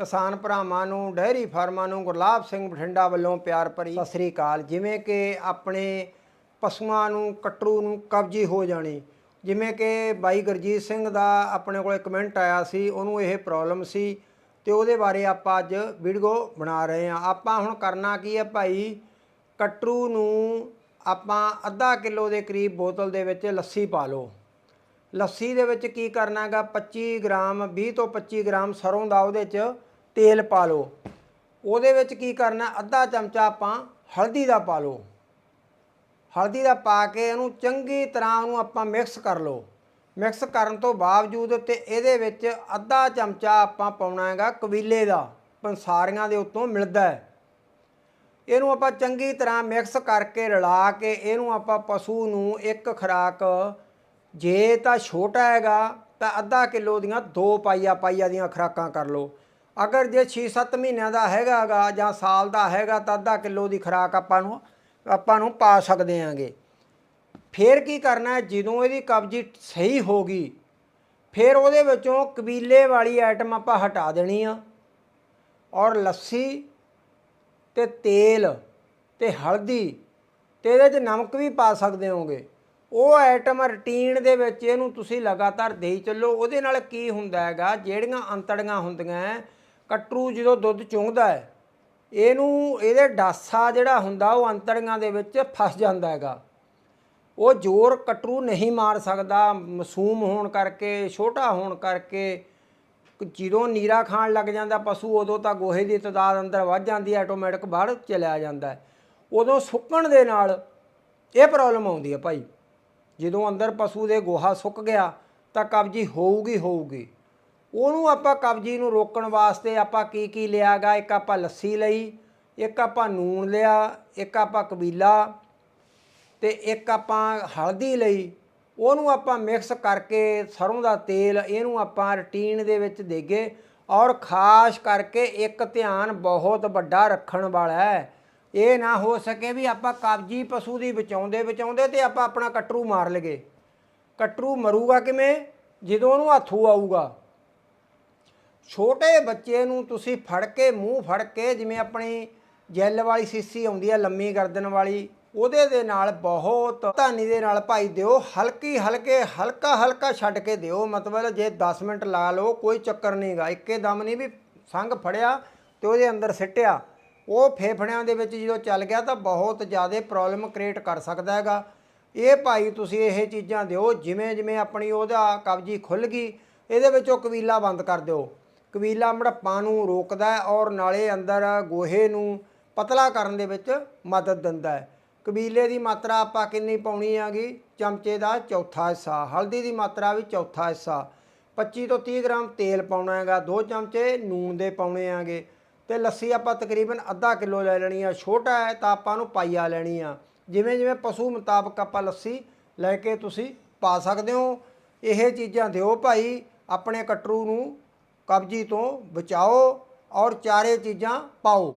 ਕਿਸਾਨ ਭਰਾਵਾਂ ਨੂੰ ਡੈਰੀ ਫਾਰਮਾਂ ਨੂੰ ਗੁਰਲਾਬ ਸਿੰਘ ਬਠਿੰਡਾ ਵੱਲੋਂ ਪਿਆਰ ਭਰੀ ਸਤਿ ਸ੍ਰੀ ਅਕਾਲ। ਜਿਵੇਂ ਕਿ ਆਪਣੇ ਪਸ਼ੂਆਂ ਨੂੰ ਕਟਰੂ ਨੂੰ ਕਬਜੀ ਹੋ ਜਾਣੀ। ਜਿਵੇਂ ਕਿ ਬਾਈ ਗੁਰਜੀਤ ਸਿੰਘ ਦਾ ਆਪਣੇ ਕੋਲ ਕਮੈਂਟ ਆਇਆ ਸੀ, ਉਹਨੂੰ ਇਹ ਪ੍ਰੋਬਲਮ ਸੀ ਤੇ ਉਹਦੇ ਬਾਰੇ ਆਪਾਂ ਅੱਜ ਵੀਡੀਓ ਬਣਾ ਰਹੇ ਹਾਂ। ਆਪਾਂ ਹੁਣ ਕਰਨਾ ਕੀ ਹੈ ਭਾਈ? ਕਟਰੂ ਨੂੰ ਆਪਾਂ ਅੱਧਾ ਕਿਲੋ ਦੇ ਕਰੀਬ ਬੋਤਲ ਦੇ ਵਿੱਚ ਲੱਸੀ ਪਾ ਲਓ। ਲੱਸੀ ਦੇ ਵਿੱਚ ਕੀ ਕਰਨਾ ਹੈਗਾ? 25 ਗ੍ਰਾਮ 20 ਤੋਂ 25 ਗ੍ਰਾਮ ਸਰੋਂ ਦਾ ਉਹਦੇ 'ਚ ਤੇਲ ਪਾ ਲਓ। ਉਹਦੇ ਵਿੱਚ ਕੀ ਕਰਨਾ, ਅੱਧਾ ਚਮਚਾ ਆਪਾਂ ਹਲਦੀ ਦਾ ਪਾ ਲਓ। ਹਲਦੀ ਦਾ ਪਾ ਕੇ ਇਹਨੂੰ ਚੰਗੀ ਤਰ੍ਹਾਂ ਉਹਨੂੰ ਆਪਾਂ ਮਿਕਸ ਕਰ ਲਓ। ਮਿਕਸ ਕਰਨ ਤੋਂ ਬਾਵਜੂਦ ਤੇ ਇਹਦੇ ਵਿੱਚ ਅੱਧਾ ਚਮਚਾ ਆਪਾਂ ਪਾਉਣਾ ਹੈਗਾ ਕਬੀਲੇ ਦਾ, ਪੰਸਾਰੀਆਂ ਦੇ ਉੱਤੋਂ ਮਿਲਦਾ ਹੈ। ਇਹਨੂੰ ਆਪਾਂ ਚੰਗੀ ਤਰ੍ਹਾਂ ਮਿਕਸ ਕਰਕੇ ਰਲਾ ਕੇ ਇਹਨੂੰ ਆਪਾਂ ਪਸ਼ੂ ਨੂੰ ਇੱਕ ਖੁਰਾਕ, ਜੇ ਤਾਂ ਛੋਟਾ ਹੈਗਾ ਤਾਂ ਅੱਧਾ ਕਿਲੋ ਦੀਆਂ ਦੋ ਪਾਈਆ ਪਾਈਆ ਦੀਆਂ ਖੁਰਾਕਾਂ ਕਰ ਲਓ। ਅਗਰ ਜੇ 6-7 ਮਹੀਨਿਆਂ ਦਾ ਹੈਗਾਗਾ ਜਾਂ ਸਾਲ ਦਾ ਹੈਗਾ ਤਾਂ ਅੱਧਾ ਕਿਲੋ ਦੀ ਖੁਰਾਕ ਆਪਾਂ ਨੂੰ ਆਪਾਂ ਨੂੰ ਪਾ ਸਕਦੇ ਆਂਗੇ। ਫਿਰ ਕੀ ਕਰਨਾ ਹੈ ਜਦੋਂ ਇਹਦੀ ਕਬਜੀ ਸਹੀ ਹੋ ਗਈ ਫਿਰ ਉਹਦੇ ਵਿੱਚੋਂ ਕਬੀਲੇ ਵਾਲੀ ਆਈਟਮ ਆਪਾਂ ਹਟਾ ਦੇਣੀ ਆ। ਔਰ ਲੱਸੀ ਤੇ ਤੇਲ ਤੇ ਹਲਦੀ ਤੇ ਇਹਦੇ 'ਚ ਨਮਕ ਵੀ ਪਾ ਸਕਦੇ ਹੋਗੇ। ਉਹ ਆਈਟਮ ਰੂਟੀਨ ਦੇ ਵਿੱਚ ਇਹਨੂੰ ਤੁਸੀਂ ਲਗਾਤਾਰ ਦੇਈ ਚੱਲੋ। ਉਹਦੇ ਨਾਲ ਕੀ ਹੁੰਦਾ ਹੈਗਾ ਜਿਹੜੀਆਂ ਅੰਤੜੀਆਂ ਹੁੰਦੀਆਂ ਹੈ, ਕਟਰੂ ਜਦੋਂ ਦੁੱਧ ਚੁੰਗਦਾ ਹੈ, ਇਹਨੂੰ, ਇਹਦੇ ਡਾਸਾ ਜਿਹੜਾ ਹੁੰਦਾ ਉਹ ਅੰਤੜੀਆਂ ਦੇ ਵਿੱਚ ਫਸ ਜਾਂਦਾ ਹੈਗਾ। ਉਹ ਜ਼ੋਰ ਕਟਰੂ ਨਹੀਂ ਮਾਰ ਸਕਦਾ, ਮਾਸੂਮ ਹੋਣ ਕਰਕੇ, ਛੋਟਾ ਹੋਣ ਕਰਕੇ, ਜਦੋਂ ਨੀਰਾ ਖਾਣ ਲੱਗ ਜਾਂਦਾ ਪਸ਼ੂ, ਉਦੋਂ ਤਾਂ ਗੋਹੇ ਦੀ ਤਦਾਦ ਅੰਦਰ ਵੱਧ ਜਾਂਦੀ ਹੈ, ਆਟੋਮੈਟਿਕ ਬਾਹਰ ਚਲਿਆ ਜਾਂਦਾ ਉਦੋਂ ਸੁੱਕਣ ਦੇ ਨਾਲ ਇਹ ਪ੍ਰੋਬਲਮ ਆਉਂਦੀ ਹੈ ਭਾਈ। ਜਦੋਂ ਅੰਦਰ ਪਸ਼ੂ ਦੇ ਗੋਹਾ ਸੁੱਕ ਗਿਆ, ਤਾਂ ਕਬਜੀ ਹੋਊਗੀ ਹੋਊਗੀ। ਉਹਨੂੰ ਆਪਾਂ ਕਬਜੀ ਨੂੰ ਰੋਕਣ ਵਾਸਤੇ ਆਪਾਂ ਕੀ ਕੀ ਲਿਆਗਾ? ਇੱਕ ਆਪਾਂ ਲੱਸੀ ਲਈ, ਇੱਕ ਆਪਾਂ ਨੂਣ ਲਿਆ, ਇੱਕ ਆਪਾਂ ਕਬੀਲਾ ਤੇ ਇੱਕ ਆਪਾਂ ਹਲਦੀ ਲਈ। ਉਹਨੂੰ ਆਪਾਂ ਮਿਕਸ ਕਰਕੇ ਸਰੋਂ ਦਾ ਤੇਲ ਇਹਨੂੰ ਆਪਾਂ ਰੂਟੀਨ ਦੇ ਵਿੱਚ ਦੇਗੇ ਔਰ ਖਾਸ ਕਰਕੇ ਇੱਕ ਧਿਆਨ ਬਹੁਤ ਵੱਡਾ ਰੱਖਣ ਵਾਲਾ ਹੈ। ਇਹ ਨਾ ਹੋ ਸਕੇ ਵੀ ਆਪਾਂ ਕਬਜੀ ਪਸ਼ੂ ਦੀ ਬਚਾਉਂਦੇ ਬਚਾਉਂਦੇ ਤੇ ਆਪਾਂ ਆਪਣਾ ਕਟਰੂ ਮਾਰ ਲਗੇ ਕਟਰੂ ਮਰੂਗਾ ਕਿਵੇਂ? ਜਦੋਂ ਉਹਨੂੰ ਹੱਥੂ ਆਊਗਾ। ਛੋਟੇ ਬੱਚੇ ਨੂੰ ਤੁਸੀਂ ਫੜ ਕੇ, ਮੂੰਹ ਫੜ ਕੇ, ਜਿਵੇਂ ਆਪਣੀ ਜੈਲ ਵਾਲੀ ਸੀਸੀ ਆਉਂਦੀ ਹੈ ਲੰਮੀ ਗਰਦਨ ਵਾਲੀ, ਉਹਦੇ ਦੇ ਨਾਲ ਬਹੁਤ ਧਾਨੀ ਦੇ ਨਾਲ ਭਾਈ ਦਿਓ, ਹਲਕੀ ਹਲਕੇ, ਹਲਕਾ ਹਲਕਾ ਛੱਡ ਕੇ ਦਿਓ। ਮਤਲਬ ਜੇ 10 ਮਿੰਟ ਲਾ ਲਓ, ਕੋਈ ਚੱਕਰ ਨਹੀਂਗਾ ਇੱਕੇ ਦਮ ਨਹੀਂ ਵੀ ਸੰਗ ਫੜਿਆ ਤੇ ਉਹਦੇ ਅੰਦਰ ਸਿੱਟਿਆ। ਉਹ ਫੇਫੜਿਆਂ ਦੇ ਵਿੱਚ ਜਦੋਂ ਚੱਲ ਗਿਆ ਤਾਂ ਬਹੁਤ ਜ਼ਿਆਦਾ ਪ੍ਰੋਬਲਮ ਕ੍ਰੀਏਟ ਕਰ ਸਕਦਾ ਹੈਗਾ। ਇਹ ਭਾਈ ਤੁਸੀਂ ਇਹ ਚੀਜ਼ਾਂ ਦਿਓ ਜਿਵੇਂ ਜਿਵੇਂ ਆਪਣੀ ਉਹਦਾ ਕਬਜੀ ਖੁੱਲ ਗਈ, ਇਹਦੇ ਵਿੱਚੋਂ ਕਬੀਲਾ ਬੰਦ ਕਰ ਦਿਓ। ਕਬੀਲਾ ਮੜੱਪਾਂ ਨੂੰ ਰੋਕਦਾ ਹੈ ਔਰ ਨਾਲੇ ਅੰਦਰ ਗੋਹੇ ਨੂੰ ਪਤਲਾ ਕਰਨ ਦੇ ਵਿੱਚ ਮਦਦ ਦਿੰਦਾ ਹੈ। ਕਬੀਲੇ ਦੀ ਮਾਤਰਾ ਆਪਾਂ ਕਿੰਨੀ ਪਾਉਣੀ ਆਗੀ ਚਮਚੇ ਦਾ ਚੌਥਾ ਹਿੱਸਾ, ਹਲਦੀ ਦੀ ਮਾਤਰਾ ਵੀ ਚੌਥਾ ਹਿੱਸਾ। 25 ਤੋਂ 30 ਗ੍ਰਾਮ ਤੇਲ ਪਾਉਣਾ ਹੈਗਾ, ਦੋ ਚਮਚੇ ਨੂਨ ਦੇ ਪਾਉਣੇ ਆਗੇ ਤੇ ਲੱਸੀ ਆਪਾਂ ਤਕਰੀਬਨ ਅੱਧਾ ਕਿਲੋ ਲੈ ਲੈਣੀ ਆ, ਛੋਟਾ ਹੈ ਤਾਂ ਆਪਾਂ ਨੂੰ ਪਾਈਆ ਲੈਣੀ ਆ। ਜਿਵੇਂ ਜਿਵੇਂ ਪਸ਼ੂ ਮੁਤਾਬਕ ਆਪਾਂ ਲੱਸੀ ਲੈ ਕੇ ਤੁਸੀਂ ਪਾ ਸਕਦੇ ਹੋ। ਇਹ ਚੀਜ਼ਾਂ ਦਿਓ ਭਾਈ, ਆਪਣੇ ਕਟਰੂ ਨੂੰ ਕਬਜੀ ਤੋਂ ਬਚਾਓ ਔਰ ਚਾਰੇ ਚੀਜ਼ਾਂ ਪਾਓ।